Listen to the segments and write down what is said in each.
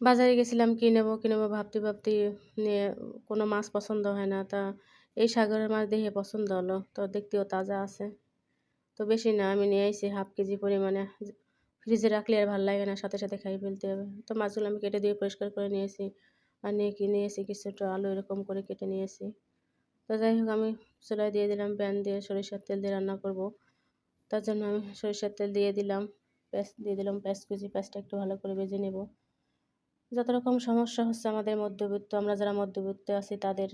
বাজারে গেছিলাম, কী নেব কী নেব ভাবতে ভাবতে নিয়ে কোনো মাছ পছন্দ হয় না। তা এই সাগরের মাছ দেখে পছন্দ হলো, তো দেখতেও তাজা আছে। তো বেশি না, আমি নিয়ে এসেছি হাফ কেজি পরিমাণে। ফ্রিজে রাখলে আর ভালো লাগে না, সাথে সাথে খাই ফেলতে হবে। তো মাছগুলো আমি কেটে দিয়ে পরিষ্কার করে নিয়েছি। আর নিয়ে কি নিয়েছি, কিছুটা আলু এরকম করে কেটে নিয়েছি। তো যাই হোক, আমি চুলায় দিয়ে দিলাম প্যান দিয়ে সরিষার তেল দিয়ে রান্না করব। তার জন্য আমি সরিষার তেল দিয়ে দিলাম পেঁয়াজ দিয়ে দিলাম পেঁয়াজ কুচি পেঁয়াজটা একটু ভালো করে ভেজে নেব। যত রকম সমস্যা হচ্ছে আমাদের মধ্যবিত্ত, আমরা যারা মধ্যবিত্ত আছি তাদের,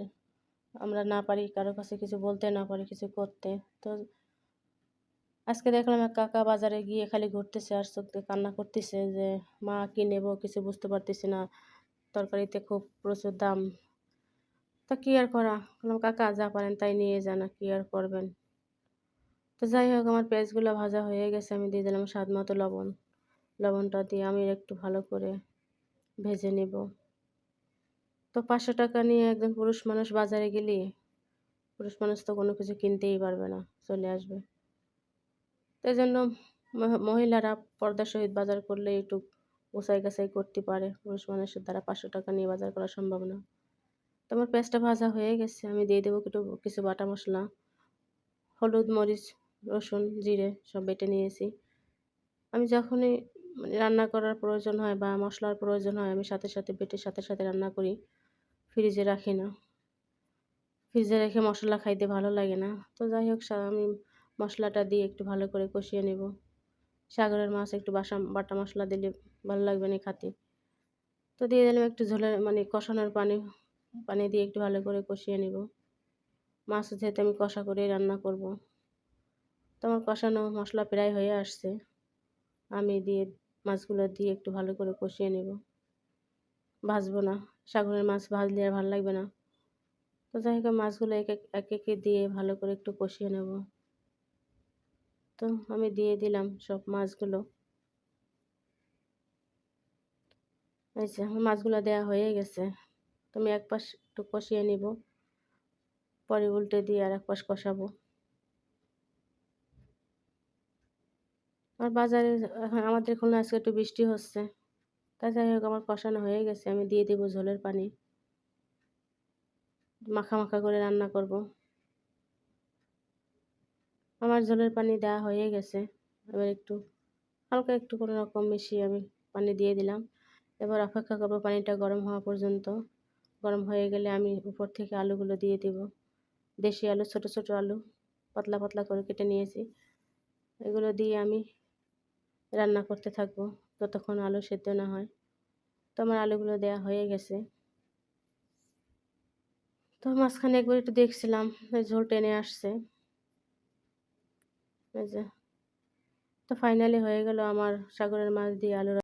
আমরা না পারি কারও কাছে কিছু বলতে, না পারি কিছু করতে। তো আজকে দেখলাম এক কাকা বাজারে গিয়ে খালি ঘুরতেছে আর চোখ কান্না করতেছে যে, মা, কি নেব? কিছু বুঝতে পারতেছি না। তরকারিতে খুব প্রচুর দাম। তা কী আর করা? বললাম, কাকা, যা পারেন তাই নিয়ে যান কী আর করবেন? তো যাই হোক, আমার পেঁয়াজগুলো ভাজা হয়ে গেছে, আমি দিয়ে দিলাম স্বাদ মতো লবণ। লবণটা দিয়ে আমি একটু ভালো করে ভেজে নেব। তো পাঁচশো টাকা নিয়ে একজন পুরুষ মানুষ বাজারে গেলে, পুরুষ মানুষ তো কোনো কিছু কিনতেই পারবে না, চলে আসবে। তো জন্য মহিলারা পর্দার সহিত বাজার করলে একটু গোছাই গাছাই করতে পারে। পুরুষ মানুষের দ্বারা পাঁচশো টাকা নিয়ে বাজার করা সম্ভব না। তো আমার পেঁয়াজটা ভাজা হয়ে গেছে, আমি দিয়ে দেবো একটু কিছু বাটা মশলা, হলুদ মরিচ, রসুন, জিরে সব বেটে নিয়েছি। আমি যখনই মানে রান্না করার প্রয়োজন হয় বা মশলার প্রয়োজন হয়, আমি সাথে সাথে বেটে সাথে সাথে রান্না করি। ফ্রিজে রাখি না। ফ্রিজে রেখে মশলা খাইতে ভালো লাগে না। তো যাই হোক আমি মশলাটা দিয়ে একটু ভালো করে কষিয়ে নেব। সাগরের মাছ একটু বাসা, বাটা মশলা দিলে ভালো লাগবে না খাতে। তো দিয়ে দিলাম একটু ঝোলের মানে কষানোর পানি পানি দিয়ে একটু ভালো করে কষিয়ে নেব। মাছ যেহেতু আমি কষা করে রান্না করব। তো আমার কষানো মশলা প্রায় হয়ে আসছে। আমি দিয়ে মাছগুলো দিয়ে একটু ভালো করে কষিয়ে নেব। ভাজবো না সাগরের মাছ ভাজলে আর ভালো লাগবে না। তো যাই হোক, মাছগুলো এক এক, একে দিয়ে ভালো করে একটু কষিয়ে নেব। তো আমি দিয়ে দিলাম সব মাছগুলো। আচ্ছা আমার মাছগুলো দেওয়া হয়ে গেছে। তুমি এক পাশ একটু কষিয়ে নিব, পরে উল্টে দিয়ে আর এক পাশ কষাবো। আর বাজারে আমাদের খুলনা আজকে একটু বৃষ্টি হচ্ছে। তা যাই হোক, আমার কষানো হয়ে গেছে। আমি দিয়ে দেবো ঝোলের পানি। মাখা মাখা করে রান্না করব। আমার ঝোলের পানি দেওয়া হয়ে গেছে। এবার একটু, হালকা একটু কোনো রকম মিশিয়ে আমি পানি দিয়ে দিলাম। এবার অপেক্ষা করব পানিটা গরম হওয়া পর্যন্ত। গরম হয়ে গেলে আমি উপর থেকে আলুগুলো দিয়ে দিব। দেশি আলু, ছোট ছোট আলু, পাতলা পাতলা করে কেটে নিয়েছি। এগুলো দিয়ে আমি রান্না করতে থাকব যতক্ষণ আলু সেদ্ধ না হয়। তো আমার আলুগুলো দেয়া হয়ে গেছে। তো মাঝখানে একবার একটু দেখছিলাম ঝোল টেনে আসছে। তো ফাইনালি হয়ে গেল আমার সাগরের মাছ দিয়ে আলু